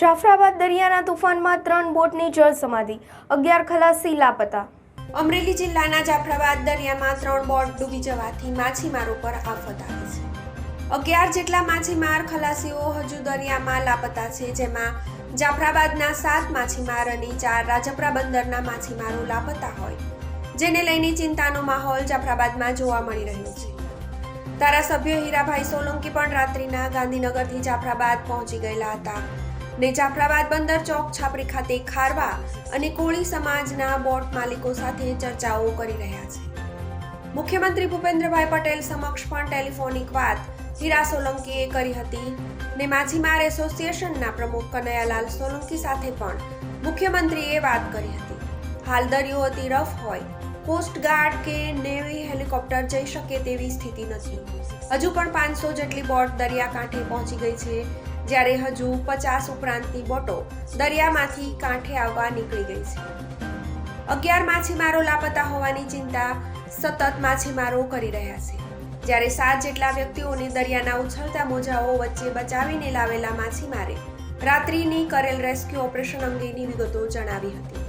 જાફરાબાદ દરિયાના તુફાનમાં ત્રણ બોટની જળ સમાધિ, અગિયાર ખલાસી લાપતા અમરેલી જિલ્લાના જાફરાબાદ દરિયામાં ત્રણ બોટ ડૂબી જવાથી માછીમારો પર આફત આવી છે. અગિયાર જેટલા માછીમાર ખલાસીઓ હજુ દરિયામાં લાપતા છે, જેમાં જાફરાબાદના સાત માછીમાર અને ચાર રાજપરા બંદરના માછીમારો લાપતા હોય, જેને લઈને ચિંતાનો માહોલ જાફરાબાદમાં જોવા મળી રહ્યો છે. ધારાસભ્ય હીરાભાઈ સોલંકી પણ રાત્રિના ગાંધીનગરથી જાફરાબાદ પહોંચી ગયેલા હતા. ને જાફરાબાદ બંદર ચોક છાપરી ખાતે ખારવા અને કોળી સમાજના બોટ માલિકો સાથે ચર્ચાઓ કરી રહ્યા છે. મુખ્યમંત્રી ભૂપેન્દ્રભાઈ પટેલ સમક્ષ પણ ટેલિફોનિક વાત હીરા સોલંકીએ કરી હતી ને માછીમાર એસોસિએશનના પ્રમુખ કનૈયાલાલ સોલંકી સાથે પણ મુખ્યમંત્રીએ વાત કરી હતી. હાલ દરિયો અતિ રફ હોય કોસ્ટગાર્ડ કે નેવી હેલિકોપ્ટર જઈ શકે તેવી સ્થિતિ નથી. હજુ પણ પાંચસો જેટલી બોટ દરિયાકાંઠે પહોંચી ગઈ છે જ્યારે હજુ પચાસ ઉપરાંતની બોટો દરિયામાંથી કાંઠે આવવા નીકળી ગઈ છે. અગિયાર માછીમારો લાપતા હોવાની ચિંતા સતત માછીમારો કરી રહ્યા છે. જ્યારે સાત જેટલા વ્યક્તિઓને દરિયાના ઉછળતા મોજાઓ વચ્ચે બચાવીને લાવેલા માછીમારે રાત્રિની કરેલ રેસ્ક્યુ ઓપરેશન અંગેની વિગતો જણાવી હતી.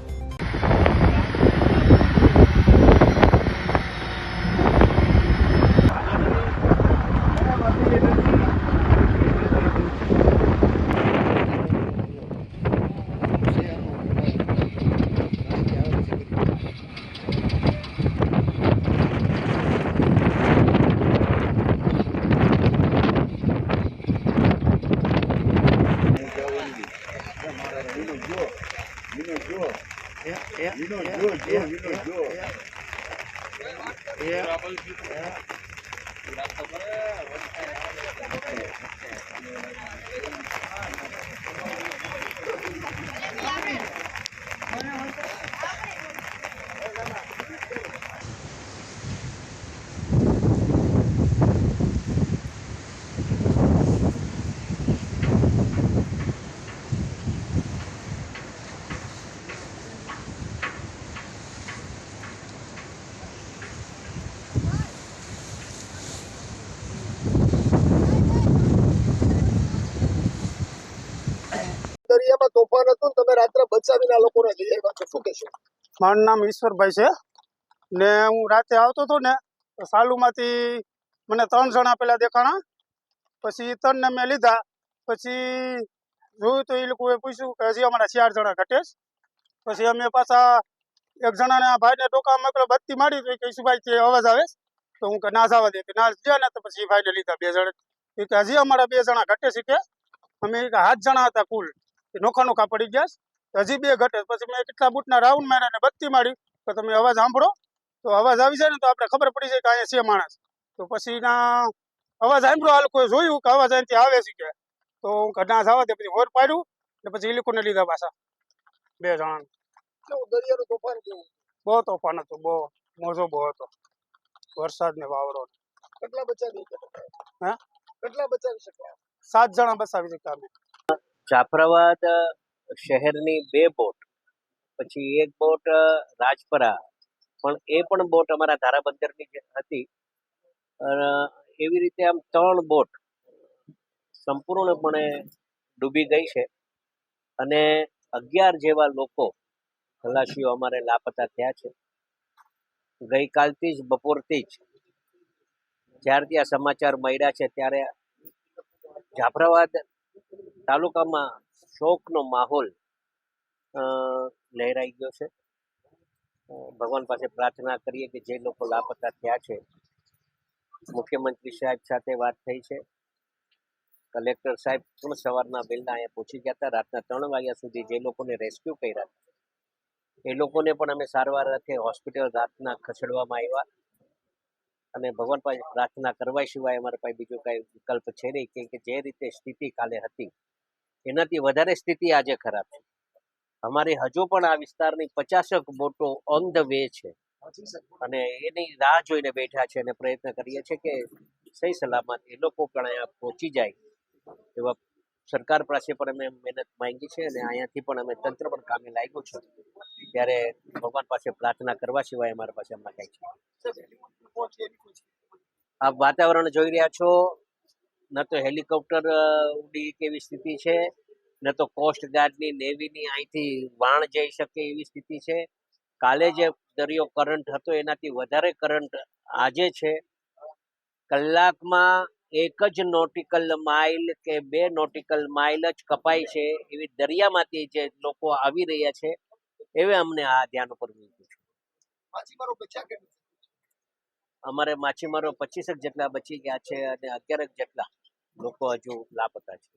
yeah, yeah, you know, good, yeah, you good. Yeah. તોફાન હતું તમે રાત્રે બચાવીને આ લોકોને લઈ આવ્યા છો. શું કહેશો? મારું નામ ઈશ્વરભાઈ છે. ને હું રાતે આવતો હતો ને સાલુમાંથી મને ત્રણ જણા પેલા દેખાણા. પછી ત્રણને મેં લીધા. પછી જોયું તો એ લોકોએ પૂછ્યું કે હજી અમારા ચાર જણા ઘટે પછી અમે પાછા એક જણાને ભાઈને ટોકા મોકલો બત્તી મારી તો કે ભાઈ તે અવાજ આવે તો હું કે, ના, જવા દે. કે, ના ગયા ને. તો પછી ભાઈને લીધા બે જણા. કે, હજી અમારા બે જણા ઘટે છે કે? અમે હાથ જણા હતા કુલ. નોખા નોખા પડી ગયા છે. તો હજી બે ઘટે. પછી મેં કેટલા બૂટના રાઉન્ડ માર્યા ને બત્તી મારી. તો તમે અવાજ સાંભળો. તો અવાજ આવી જાય ને તો આપણે ખબર પડી જાય કે અહીંયા છે માણસ. તો પછી ના અવાજ સાંભળો આ લોકોએ જોયું કે અવાજ અહીંથી આવે છે કે. તો હું કે ના જવા દે પછી હોર પાડ્યું ને પછી એ લોકોને લીધા પાછા. બે જણાને. કેવું દરિયાનું તોફાન કેવું? બહુ તોફાન હતું બહુ. મોજો બહુ હતો. વરસાદ ને વાવડો કેટલા બચાવી શક્યા હે? કેટલા બચાવી શક્યા સાત જણા બસાવી દીધા અમે. જાફરાબાદ શહેરની બે બોટ, પછી એક બોટ રાજપરા. પણ એ પણ બોટ અમારા ધારાબંદરની હતી. એવી રીતે આમ ત્રણ બોટ સંપૂર્ણપણે ડૂબી ગઈ છે. અને અગિયાર જેવા લોકો ખલાસીઓ અમારે લાપતા થયા છે. ગઈકાલથી જ, બપોરથી જ જ્યારથી આ સમાચાર મળ્યા છે, ત્યારે જાફરાબાદ તાલુકામાં શોકનો માહોલ લહેરાઈ ગયો છે. ભગવાન પાસે પ્રાર્થના કરીએ કે જે લોકો લાપતા થયા છે, મુખ્યમંત્રી સાહેબ સાથે વાત થઈ છે. કલેક્ટર સાહેબ પણ સવારના વહેલા અહીંયા પહોંચી ગયા હતા. રાતના ત્રણ વાગ્યા સુધી જે લોકોને રેસ્ક્યુ કર્યા, એ લોકોને પણ અમે સારવાર અર્થે હોસ્પિટલ રાતના ખસેડવામાં આવ્યા. અને ભગવાન પાસે પ્રાર્થના કરવા સિવાય અમારા પાસે બીજો કાંઈ વિકલ્પ છે નહીં કે જે રીતે સ્થિતિ કાલે હતી એનાથી વધારે સ્થિતિ આજે ખરાબ છે. અમારી હજુ પણ આ વિસ્તારની પચાસક બોટો ઓન ધ વે છે. અને એની રાહ જોઈને બેઠા છે અને પ્રયત્ન કરીએ છીએ કે સહી સલામત એ લોકો પણ અહીંયા પહોંચી જાય એવા સરકાર પાસે પણ અમે મહેનત માંગી છે અને અહીંયાથી પણ અમે તંત્ર પણ કામે લાગ્યું છે. ત્યારે ભગવાન પાસે પ્રાર્થના કરવા સિવાય અમારા પાસે હમણાં કંઈ છે આપ વાતાવરણ જોઈ રહ્યા છો. ન તો હેલિકોપ્ટર ઉડી કેવી સ્થિતિ છે ન તો કોસ્ટગાર્ડની નેવીની અહીંથી વાણ જઈ શકે એવી સ્થિતિ છે. કાલે જે દરિયો કરંટ હતો એનાથી વધારે કરંટ આજે છે. કલાકમાં એક જ નોટિકલ માઇલ કે બે નોટિકલ માઇલ જ કપાય છે એવી દરિયામાંથી જે લોકો આવી રહ્યા છે એવે અમને આ ધ્યાન ઉપર મૂક્યું છે. અમારે માછીમારો પચીસેક જેટલા બચી ગયા છે અને અગિયારક જેટલા. લોકો હજુ લાપતા છે.